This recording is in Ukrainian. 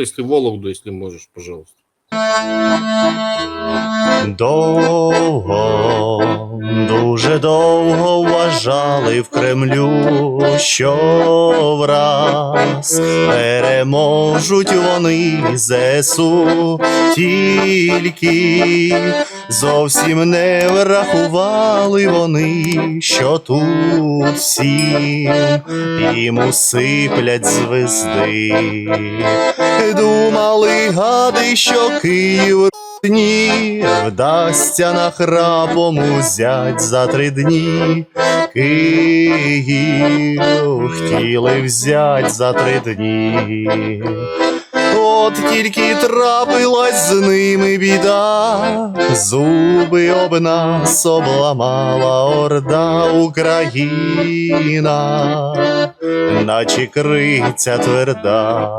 Если Вологду, если можешь, пожалуйста. Довго, довго вважали в Кремлю, що враз переможуть вони ЗСУ, тільки зовсім не врахували вони, що тут всім їм усиплять звезди. Думали гади, що Київ дні вдасться нахрапом узять за три дні. Київ хотіли взять за три дні. От тільки трапилась з ними біда, зуби об нас обламала орда Україна, наче криця тверда.